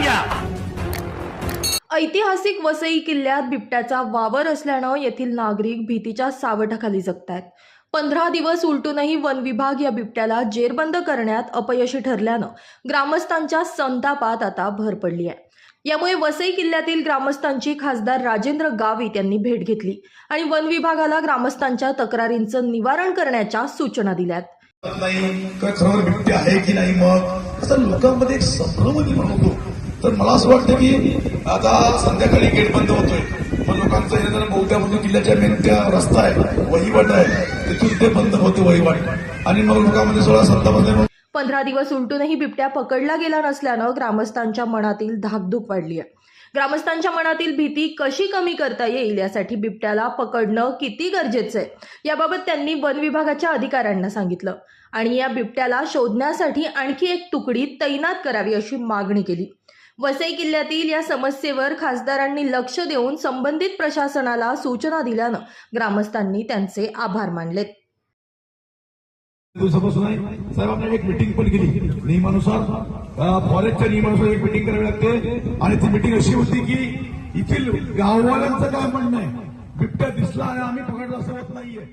घ्या ऐतिहासिक वसई किल्ल्यात बिबट्याचा वावर असल्यानं येथील नागरिक भीतीच्या सावटाखाली जगतायत. पंधरा दिवस उलटूनही वन विभाग या बिबट्याला जेरबंद करण्यात अपयशी ठरल्यानं ग्रामस्थांच्या संतापात आता भर पडली आहे यामुळे वसई किल्ल्यातील ग्रामस्थांची खासदार राजेंद्र गावित यांनी भेट घेतली आणि वन विभागाला ग्रामस्थांच्या तक्रारींचं निवारण करण्याच्या सूचना दिल्यात. नाही काय खरोखर बिबटे आहे की नाही मग? असं लोकांमध्ये एक संभ्रम निर्माण होतो. तर मला असं वाटतं की आता संध्याकाळी गेट बंद होतोय. मग लोकांचं येणं बहुत्या म्हणून किल्ल्याच्या मेन त्या रस्ता आहे वहिवाट आहे. तिथून ते बंद होते वहिवाट. आणि मग लोकांमध्ये सोळा संतामध्ये पंधरा दिवस उलटूनही बिबट्या पकडला गेला नसल्यानं ग्रामस्थांच्या मनातील धाकधूक वाढली आहे ग्रामस्थांच्या मनातील भीती कशी कमी करता येईल यासाठी बिबट्याला पकडणं किती गरजेचं आहे? याबाबत त्यांनी वन विभागाच्या अधिकाऱ्यांना सांगितलं. आणि या बिबट्याला शोधण्यासाठी आणखी एक तुकडी तैनात करावी अशी मागणी केली. वसई किल्ल्यातील या समस्येवर खासदारांनी लक्ष देऊन संबंधित प्रशासनाला सूचना दिल्यानं ग्रामस्थांनी त्यांचे आभार मानलेत दिवसापासून आहे. साहेब आपण एक मिटिंग पण केली. नियमानुसार फॉरेस्टच्या नियमानुसार एक मिटिंग करावी लागते. आणि ती मिटिंग अशी होती की येथील गाववाल्यांचं काय म्हणणं आहे? बिबट्या दिसला आणि आम्ही पकडला असं होत नाहीये.